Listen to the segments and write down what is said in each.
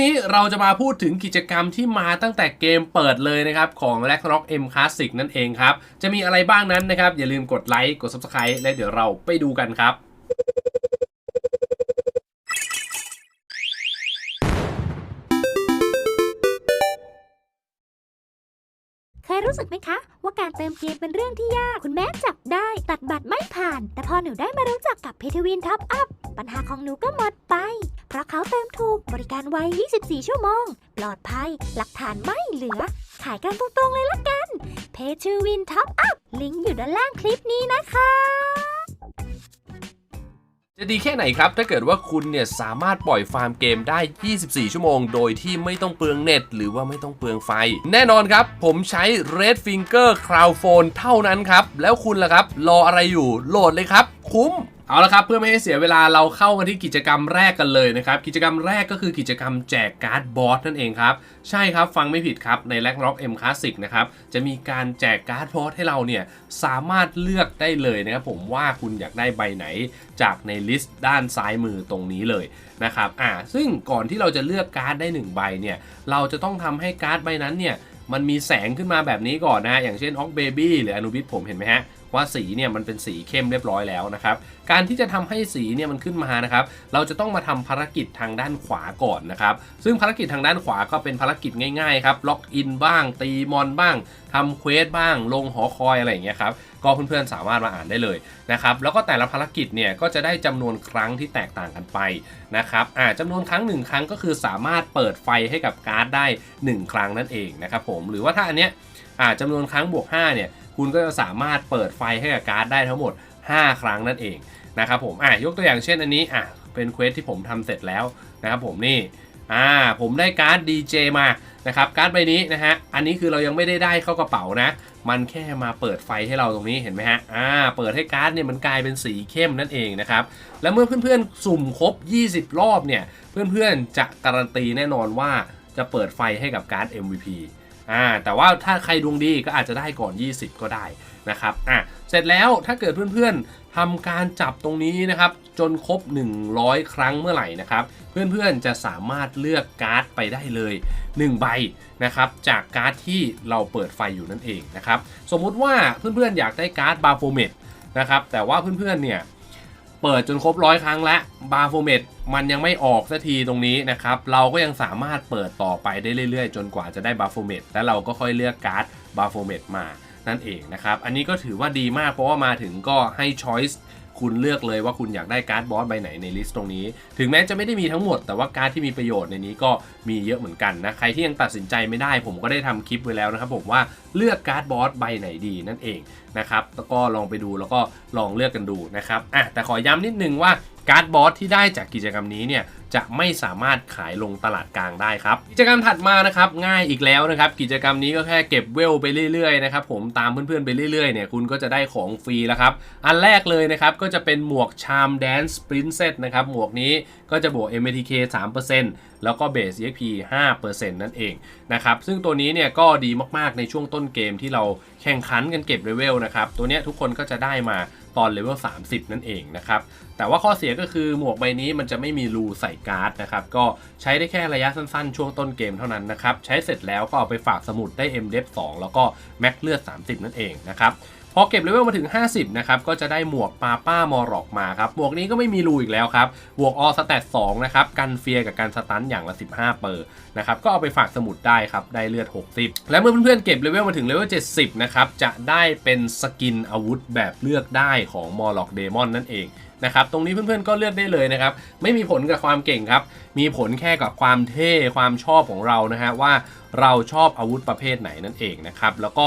นี้เราจะมาพูดถึงกิจกรรมที่มาตั้งแต่เกมเปิดเลยนะครับ ของ r a g n a r o k M Classic นั่นเองครับ จะมีอะไรบ้างนั้นนะครับ อย่าลืมกดไลค์กด Subscribe และเดี๋ยวเราไปดูกันครับเคยรู้สึกไหมคะ ว่าการเติมเกมเป็นเรื่องที่ยากคุณแม่จับได้ ตัดบัตรไม่ผ่าน แต่พอหนูได้มารู้จักกับเพทวินท็อปอัพปัญหาของหนูก็หมดไป ราะเขาเติมถูกบริการไว 24 ชั่วโมง ปลอดภัย หลักฐานไม่เหลือ ขายกันตรงๆเลยละกัน เพทวินท็อปอัพ ลิงก์อยู่ด้านล่างคลิปนี้นะคะจะดีแค่ไหนครับ ถ้าเกิดว่าคุณเนี่ยสามารถปล่อยฟาร์มเกมได้ 24 ชั่วโมง โดยที่ไม่ต้องเปลืองเน็ต หรือว่าไม่ต้องเปลืองไฟ แน่นอนครับ ผมใช้ Red Finger Cloud Phone เท่านั้นครับ แล้วคุณล่ะครับ รออะไรอยู่โหลดเลยครับ คุ้ม เอาละครับเพื่อไม่ให้เสียเวลาเราเข้ากันที่กิจกรรมแรกกันเลยนะครับกิจกรรมแรกก็คือกิจกรรมแจกการ์ดบอสนั่นเองครับใช่ครับฟังไม่ผิดครับใน r a g n a r o k M Classic นะครับจะมีการแจกการ์ดบอสให้เราเนี่ยสามารถเลือกได้เลยนะครับผมว่าคุณอยากได้ใบไหนจากในลิสต์ด้านซ้ายมือตรงนี้เลยนะครับอ่าซึ่งก่อนที่เราจะเลือกการ์ดได้ 1 ใบเนี่ยเราจะต้องทำให้การ์ดใบนั้นเนี่ยมันมีแสงขึ้นมาแบบนี้ก่อนนะอย่างเช่นออกเบบี้หรืออนุบิสผมเห็นไหมฮะ ว่าสีเนี่ยมันเป็นสีเข้มเรียบร้อยแล้วนะครับ การที่จะทำให้สีเนี่ยมันขึ้นมานะครับ เราจะต้องมาทำภารกิจทางด้านขวาก่อนนะครับ ซึ่งภารกิจทางด้านขวาก็เป็นภารกิจง่ายๆครับล็อกอินบ้าง ตีมอนบ้างทำเควสบ้าง ลงหอคอยอะไรอย่างเงี้ยครับก็เพื่อนๆสามารถมาอ่านได้เลยนะครับแล้วก็แต่ละภารกิจเนี่ยก็จะได้จำนวนครั้งที่แตกต่างกันไปนะครับอ่าจำนวนครั้งหนึ่งครั้งก็คือสามารถเปิดไฟให้กับการ์ดได้ 1 ครั้งนั่นเองนะครับผมหรือว่าถ้าอันเนี้ย อ่าจำนวนครั้งบวก 5 เนี่ย คุณก็จะสามารถเปิดไฟให้กับการ์ดได้ทั้งหมด 5 ครั้งนั่นเองนะครับผมอ่ายกตัวอย่างเช่นอันนี้อะเป็นเควสที่ผมทำเสร็จแล้วนะครับผมนี่อ่าผมได้การ์ด DJ มานะครับการ์ดใบนี้นะฮะอันนี้คือเรายังไม่ได้ได้เข้ากระเป๋านะ มันแค่มาเปิดไฟให้เราตรงนี้เห็นไหมฮะอ่าเปิดให้การ์ดเนี่ยมันกลายเป็นสีเข้มนั่นเองนะครับแล้วเมื่อเพื่อนๆสุ่มครบ 20 รอบเนี่ยเพื่อนๆจะการันตีแน่นอนว่าจะเปิดไฟให้กับการ์ด MVP อ่าแต่ว่าถ้าใครดวงดีก็อาจจะได้ก่อน 20 ก็ได้นะครับอะเสร็จแล้วถ้าเกิดเพื่อนๆทำการจับตรงนี้นะครับ จนครบ 100 ครั้งเมื่อไหร่นะครับ เพื่อนๆจะสามารถเลือกการ์ดไปได้เลย 1 ใบนะครับจากการ์ดที่เราเปิดไฟอยู่นั่นเองนะครับ สมมุติว่าเพื่อนๆอยากได้การ์ดบาโฟเมตนะครับแต่ว่าเพื่อนๆเนี่ย เปิดจนครบร้อยครั้งแล้วบาโฟเมตมันยังไม่ออกสักทีตรงนี้นะครับ เราก็ยังสามารถเปิดต่อไปได้เรื่อยๆ จนกว่าจะได้บาโฟเมตแล้วเราก็ค่อยเลือกการ์ดบาโฟเมตมานั่นเองนะครับ อันนี้ก็ถือว่าดีมากเพราะว่ามาถึงก็ให้ช้อยส์ คุณเลือกเลยว่าคุณอยากได้การ์ดบอสใบไหนในลิสต์ตรงนี้ ถึงแม้จะไม่ได้มีทั้งหมด แต่ว่าการ์ดที่มีประโยชน์ในนี้ก็มีเยอะเหมือนกันนะ ใครที่ยังตัดสินใจไม่ได้ ผมก็ได้ทำคลิปไว้แล้วนะครับผมว่าเลือกการ์ดบอสใบไหนดีนั่นเองนะครับ แล้วก็ลองไปดูแล้วก็ลองเลือกกันดูนะครับ อะ แต่ขอย้ำนิดนึงว่าการ์ดบอสที่ได้จากกิจกรรมนี้เนี่ย จะไม่สามารถขายลงตลาดกลางได้ครับ กิจกรรมถัดมานะครับง่ายอีกแล้วนะครับ กิจกรรมนี้ก็แค่เก็บเวลไปเรื่อยๆนะครับผมตามเพื่อนๆไปเรื่อยๆเนี่ยคุณก็จะได้ของฟรีแล้วครับ อันแรกเลยนะครับก็จะเป็นหมวก Charm Dance Princess นะครับหมวกนี้ก็จะบวก MATK 3%แล้วก็ Base EXP 5%นั่นเองนะครับซึ่งตัวนี้เนี่ยก็ดีมากๆในช่วงต้นเกมที่เราแข่งขันกันเก็บเลเวลนะครับตัวเนี้ยทุกคนก็จะได้มาตอนเลเวล30 นั่นเองนะครับแต่ว่าข้อเสียก็คือหมวกใบนี้มันจะไม่มีรูใส่การ์ดนะครับ ก็ใช้ได้แค่ระยะสั้นๆ ช่วงต้นเกมเท่านั้นนะครับ ใช้เสร็จแล้วก็เอาไปฝากสมุดได้ m d e p 2แล้วก็แม็กเลือด 30 นั่นเองนะครับพอเก็บเลเวลมาถึง 50 นะครับ ก็จะได้หมวกปาป้ามอรอกมาครับ หมวกนี้ก็ไม่มีรูอีกแล้วครับ บวกออสแตท2นะครับ กันเฟียกับกันสตันอย่างละ 15 เปอร์นะครับ ก็เอาไปฝากสมุดได้ครับ ได้เลือด 60 และเมื่อเพื่อนๆเก็บเลเวลมาถึงเลเวล 70 นะครับ จะได้เป็นสกินอาวุธแบบเลือกได้ของมอร์ล็อกเดมอนนั่นเอง นะครับตรงนี้เพื่อนๆก็เลือกได้เลยนะครับไม่มีผลกับความเก่งครับมีผลแค่กับความเท่ความชอบของเรานะฮะว่าเราชอบอาวุธประเภทไหนนั่นเองนะครับแล้วก็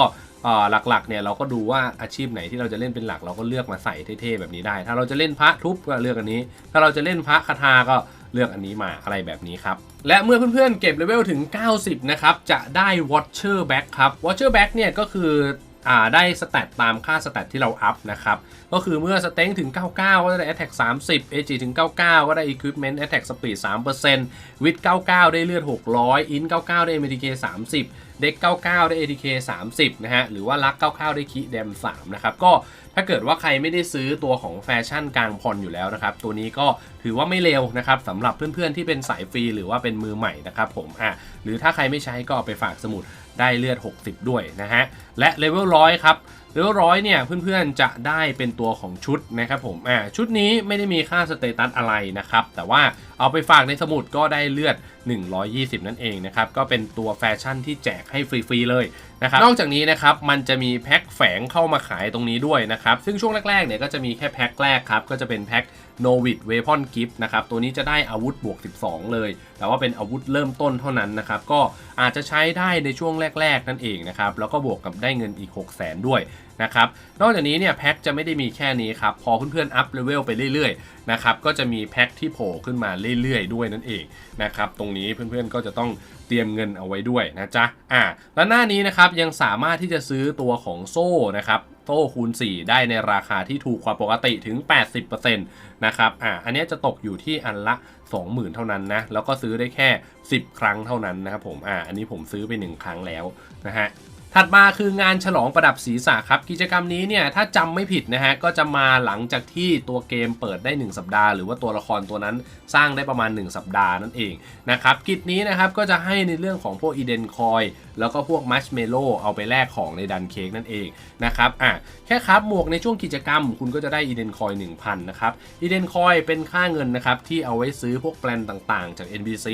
หลักๆเนี่ยเราก็ดูว่าอาชีพไหนที่เราจะเล่นเป็นหลักเราก็เลือกมาใส่เท่ๆแบบนี้ได้ ถ้าเราจะเล่นพระทุบก็เลือกอันนี้ ถ้าเราจะเล่นพระคาถาก็เลือกอันนี้มาอะไรแบบนี้ครับ และเมื่อเพื่อนๆเก็บเลเวลถึง 90 นะครับ จะได้ Watcher Back ครับ Watcher Back เนี่ยก็คือ ได้สแตทตามค่าสแตทที่เราอัพนะครับ ก็คือเมื่อสเต็งถึง 99 ก็ได้ Attack 30 AG ถึง 99 ก็ได้ Equipment Attack Speed 3% Wit 99 ได้เลือด 600 In 99 ได้ MTK 30 เด็ก 99 ได้ ATK 30 นะฮะ หรือว่าลัก 99 ได้คิแดม3 นะครับ ก็ถ้าเกิดว่าใครไม่ได้ซื้อตัวของแฟชั่นกลางพรอยู่แล้วนะครับ ตัวนี้ก็ถือว่าไม่เลวนะครับสำหรับเพื่อนๆที่เป็นสายฟรีหรือว่าเป็นมือใหม่นะครับผม อะ หรือถ้าใครไม่ใช้ก็เอาไปฝากสมุดได้เลือด 60 ด้วยนะฮะ และเลเวลร้อยครับ หรือร้อยเนี่ยเพื่อนๆจะได้เป็นตัวของชุดนะครับผมอ่าชุดนี้ไม่ได้มีค่าสเตตัสอะไรนะครับ แต่ว่าเอาไปฝากในสมุดก็ได้เลือด 120 นั่นเองนะครับ ก็เป็นตัวแฟชั่นที่แจกให้ฟรีๆเลย นะครับนอกจากนี้นะครับมันจะมีแพ็คแฝงเข้ามาขายตรงนี้ด้วยนะครับ ซึ่งช่วงแรกๆเนี่ยก็จะมีแค่แพ็คแรกครับ ก็จะเป็นแพ็ค n o v i d Weapon Gift นะครับ ตัวนี้จะได้อาวุธบวก 12 เลย แต่ว่าเป็นอาวุธเริ่มต้นเท่านั้นนะครับ ก็อาจจะใช้ได้ในช่วงแรก ๆ นั่นเองนะครับ แล้วก็บวกกับได้เงินอีก 6 0 0 0 0 0 ด้วย นะครับ นอกจากนี้เนี่ยแพ็คจะไม่ได้มีแค่นี้ครับ พอเพื่อนๆอัพเลเวลไปเรื่อยๆนะครับ ก็จะมีแพ็คที่โผล่ขึ้นมาเรื่อยๆ ด้วยนั่นเองนะครับ ตรงนี้เพื่อนๆก็จะต้องเตรียมเงินเอาไว้ด้วยนะจ๊ะ อ่า แล้วหน้านี้นะครับยังสามารถที่จะซื้อตัวของโซ่นะครับโซ่คูณ 4 ได้ในราคาที่ถูกกว่าปกติถึง 80%นะครับ อ่า อันนี้จะตกอยู่ที่อันละ 20,000 เท่านั้นนะ แล้วก็ซื้อได้แค่ 10 ครั้งเท่านั้นนะครับผม อ่า อันนี้ผมซื้อไป 1 ครั้งแล้วนะฮะ ถัดมาคืองานฉลองประดับศีรษะครับ กิจกรรมนี้เนี่ยถ้าจำไม่ผิดนะฮะก็จะมาหลังจากที่ตัวเกมเปิดได้ 1 สัปดาห์ หรือว่าตัวละครตัวนั้นสร้างได้ประมาณ 1 สัปดาห์นั่นเองนะครับกิจนี้นะครับก็จะให้ในเรื่องของพวกอีเดนคอยแล้วก็พวกมัชเมโลเอาไปแลกของในดันเค้กนั่นเองนะครับอะแค่ครับหมวกในช่วงกิจกรรม คุณก็จะได้อีเดนคอย1,000นะครับอีเดนคอยเป็นค่าเงินนะครับที่เอาไว้ซื้อพวกแปลนต่างๆ จาก NPC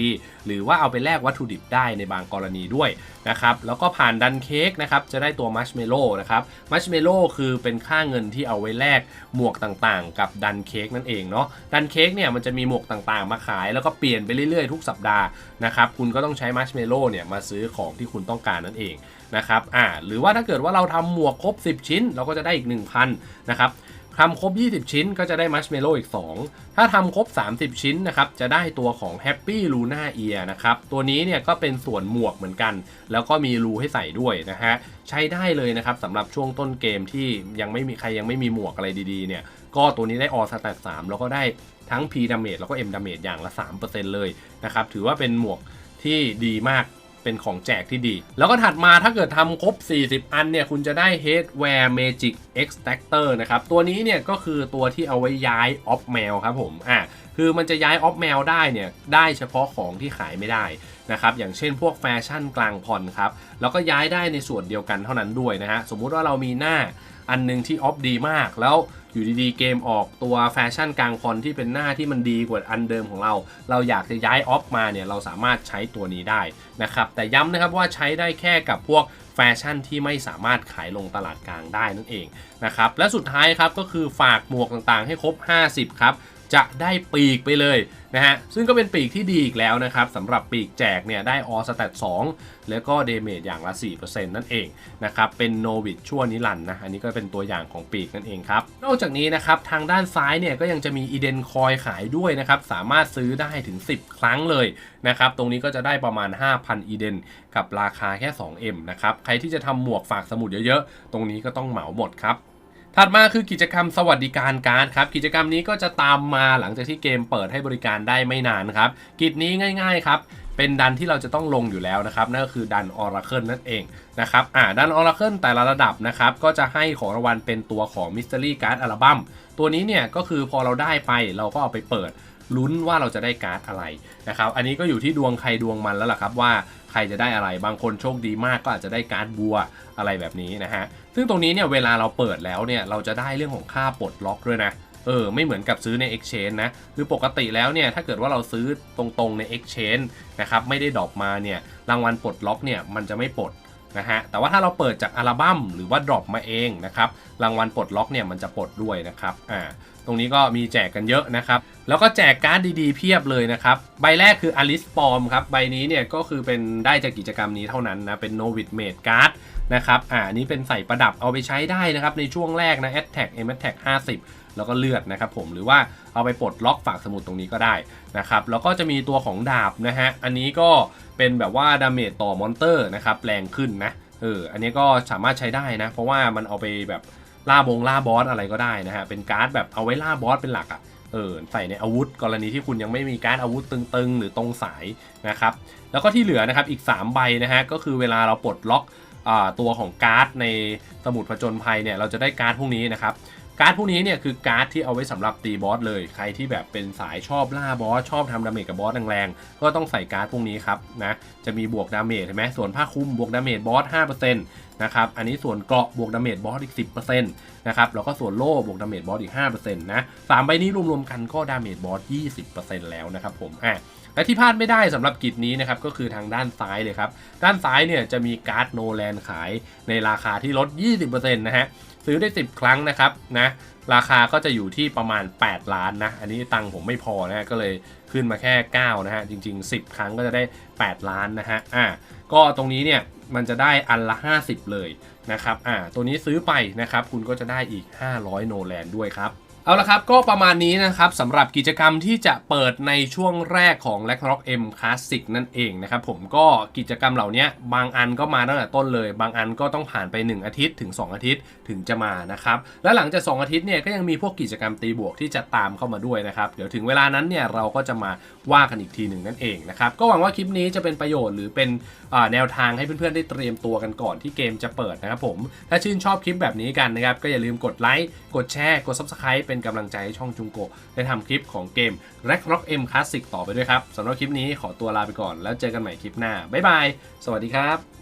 หรือว่าเอาไปแลกวัตถุดิบได้ในบางกรณีด้วยนะครับแล้วก็ผ่านดันเค้กนะครับจะได้ตัวมัชเมโล่นะครับมัชเมโล่คือเป็นค่าเงินที่เอาไว้แลกหมวกต่างๆ กับดันเค้กนั่นเองเนาะดันเค้กเนี่ยมันจะมีหมวกต่างๆ มาขาย แล้วก็เปลี่ยนไปเรื่อยๆ ทุกสัปดาห์นะครับคุณก็ต้องใช้มัชเมโล่เนี่ยมาซื้อของที่คุณต้องการนั่นเองนะครับอ่าหรือว่าถ้าเกิดว่าเราทำหมวกครบ 10 ชิ้น เราก็จะได้อีก 1,000นะครับ ทำครบ 20 ชิ้นก็จะได้มัชเมโลอีก 2 ถ้าทำครบ 30 ชิ้นนะครับ จะได้ตัวของ Happy Luna Ear นะครับ ตัวนี้เนี่ยก็เป็นส่วนหมวกเหมือนกัน แล้วก็มีรูให้ใส่ด้วยนะฮะ ใช้ได้เลยนะครับสำหรับช่วงต้นเกมที่ยังไม่มีใครยังไม่มีหมวกอะไรดีๆเนี่ย ก็ตัวนี้ได้ออสแตท3แล้วก็ได้ทั้ง P Damage แล้วก็ M Damage อย่างละ 3%เลยนะครับ ถือว่าเป็นหมวกที่ดีมาก เป็นของแจกที่ดี แล้วก็ถัดมาถ้าเกิดทำครบ 40 อันเนี่ย คุณจะได้ Headwear Magic Extractor นะครับ ตัวนี้เนี่ยก็คือตัวที่เอาไว้ย้ายออฟแมวครับผมอะคือมันจะย้ายออฟแมวได้เนี่ย ได้เฉพาะของที่ขายไม่ได้นะครับอย่างเช่นพวกแฟชั่นกลางพรครับ แล้วก็ย้ายได้ในส่วนเดียวกันเท่านั้นด้วยนะฮะสมมุติว่าเรามีหน้าอันหนึงที่ออฟดีมากแล้ว อยู่ดีๆ เกมออกตัวแฟชั่นกลางพรที่เป็นหน้าที่มันดีกว่าอันเดิมของเรา เราอยากจะย้ายออฟมาเนี่ยเราสามารถใช้ตัวนี้ได้นะครับแต่ย้ำนะครับว่าใช้ได้แค่กับพวกแฟชั่นที่ไม่สามารถขายลงตลาดกลางได้นั่นเองนะครับและสุดท้ายครับก็คือฝากหมวกต่างๆให้ครบ 50 ครับ จะได้ปีกไปเลยนะฮะ ซึ่งก็เป็นปีกที่ดีอีกแล้วนะครับสำหรับปีกแจกเนี่ยได้ออสแตท2แล้วก็เดเมจอย่างละ 4%นั่นเองนะครับ เป็นโนวิดชั่วนิรันนะ อันนี้ก็เป็นตัวอย่างของปีกนั่นเองครับ นอกจากนี้นะครับ ทางด้านซ้ายเนี่ยก็ยังจะมีอีเดนคอยขายด้วยนะครับ สามารถซื้อได้ถึง 10 ครั้งเลยนะครับ ตรงนี้ก็จะได้ประมาณ 5,000 อีเดน กับราคาแค่ 2M นะครับ ใครที่จะทำหมวกฝากสมุดเยอะๆ ตรงนี้ก็ต้องเหมาหมดครับ ถัดมาคือกิจกรรมสวัสดิการการ์ดครับกิจกรรมนี้ก็จะตามมาหลังจากที่เกมเปิดให้บริการได้ไม่นานครับกิจนี้ง่ายๆครับเป็นดันที่เราจะต้องลงอยู่แล้วนะครับนั่นก็คือดันออราเคิลนั่นเองนะครับอ่าดันออราเคิลแต่ละระดับนะครับก็จะให้ของรางวัลเป็นตัวของมิส t ต r รี่การ์ดอัลบั้มตัวนี้เนี่ยก็คือพอเราได้ไปเราก็เอาไปเปิดลุ้นว่าเราจะได้การ์ดอะไรนะครับอันนี้ก็อยู่ที่ดวงใครดวงมันแล้วล่ะครับว่า ครจะได้อะไร บางคนโชคดีมากก็อาจจะได้การ์ดบัวอะไรแบบนี้นะฮะ ซึ่งตรงนี้เนี่ยเวลาเราเปิดแล้วเนี่ยเราจะได้เรื่องของค่าปลดล็อกด้วยนะ เออไม่เหมือนกับซื้อใน Exchange นะ คือปกติแล้วเนี่ยถ้าเกิดว่าเราซื้อตรงๆใน Exchange นะครับไม่ได้ดรอปมาเนี่ยรางวัลปลดล็อกเนี่ยมันจะไม่ปลดนะฮะแต่ว่าถ้าเราเปิดจากอัลบั้มหรือว่าดรอปมาเองนะครับรางวัลปลดล็อกเนี่ยมันจะปลดด้วยนะครับอ่า ตรงนี้ก็มีแจกกันเยอะนะครับ แล้วก็แจกการ์ดดีๆเพียบเลยนะครับ ใบแรกคืออลิสปอมครับ ใบนี้เนี่ยก็คือเป็นได้จากกิจกรรมนี้เท่านั้นนะ เป็นโนวิดเมดการ์ดนะครับ อ่านี้เป็นใส่ประดับเอาไปใช้ได้นะครับ ในช่วงแรกนะ a t t a c m a t t a c 50แล้วก็เลือดนะครับผมหรือว่าเอาไปปลดล็อกฝากสมุดตรงนี้ก็ได้นะครับแล้วก็จะมีตัวของดาบนะฮะอันนี้ก็เป็นแบบว่าดาเมจต่อมอนเตอร์นะครับแรงขึ้นนะเอออันนี้ก็สามารถใช้ได้นะ เพราะว่ามันเอาไปแบบ ล่าบงล่าบอสอะไรก็ได้นะฮะเป็นการ์ดแบบเอาไว้ล่าบอสเป็นหลักอะ่ะเออใส่ในอาวุธ กรณีที่คุณยังไม่มีการดอาวุธตึงๆ หรือตรงสายนะครับแล้วก็ที่เหลือนะครับอีก 3 ใบนะฮะก็คือเวลาเราปลดล็อกอตัวของการ์ดในสมุดผจญภัยเนี่ยเราจะได้การ์ดพวกนี้นะครับ การ์ดพวกนี้เนี่ยคือการ์ดที่เอาไว้สำหรับตีบอสเลย ใครที่แบบเป็นสายชอบล่าบอสชอบทำดาเมจกับบอสแรงๆ ก็ต้องใส่การ์ดพวกนี้ครับนะ จะมีบวกดาเมจเห็นไหมส่วนผ้าคลุมบวกดาเมจบอส5%นะครับ อันนี้ส่วนเกราะบวกดาเมจบอสอีก 10%นะครับ แล้วก็ส่วนโล่บวกดาเมจบอสอีก 5%นะสามใบนี้รวมๆกันก็ดาเมจบอส 20%แล้วนะครับผม อะและที่พลาดไม่ได้สำหรับกิจนี้นะครับก็คือทางด้านซ้ายเลยครับ ด้านซ้ายเนี่ยจะมีการ์ดโนแลนขายในราคาที่ลด 20%นะฮะ ซื้อได้ 10 ครั้งนะครับนะราคาก็จะอยู่ที่ประมาณ 8 ล้านนะ อันนี้ตังค์ผมไม่พอนะฮะก็เลยขึ้นมาแค่ 9 นะฮะ จริง ๆ 10 ครั้งก็จะได้ 8 ล้านนะฮะอ่าก็ตรงนี้เนี่ยมันจะได้อันละ 50 เลยนะครับอ่าตัวนี้ซื้อไปนะครับ คุณก็จะได้อีก 500 โนแลนด้วยครับ เอาละครับ ก็ประมาณนี้นะครับสำหรับกิจกรรมที่จะเปิดในช่วงแรกของ r a g n a r o k M Classic นั่นเองนะครับผมก็กิจกรรมเหล่านี้บางอันก็มาตั้งแต่ต้นเลย บางอันก็ต้องผ่านไป 1 อาทิตย์ถึง 2 อาทิตย์ถึงจะมานะครับและหลังจาก 2 อาทิตย์เนี่ยก็ยังมีพวกกิจกรรมตีบวกที่จะตามเข้ามาด้วยนะครับเดี๋ยวถึงเวลานั้นเนี่ยเราก็จะมาว่ากันอีกทีหนึ่งนั่นเองนะครับก็หวังว่าคลิปนี้จะเป็นประโยชน์หรือเป็น แนวทางให้เพื่อนๆได้เตรียมตัวกันก่อนที่เกมจะเปิดนะครับผม ถ้าชื่นชอบคลิปแบบนี้กันนะครับ ก็อย่าลืมกดไลค์ กดแชร์ กด Subscribe เป็นกำลังใจให้ช่องจุงโกะได้ทำคลิปของเกม r a g n a r o k M Classic ต่อไปด้วยครับสำหรับคลิปนี้ขอตัวลาไปก่อนแล้วเจอกันใหม่คลิปหน้าบ๊ายบายสวัสดีครับ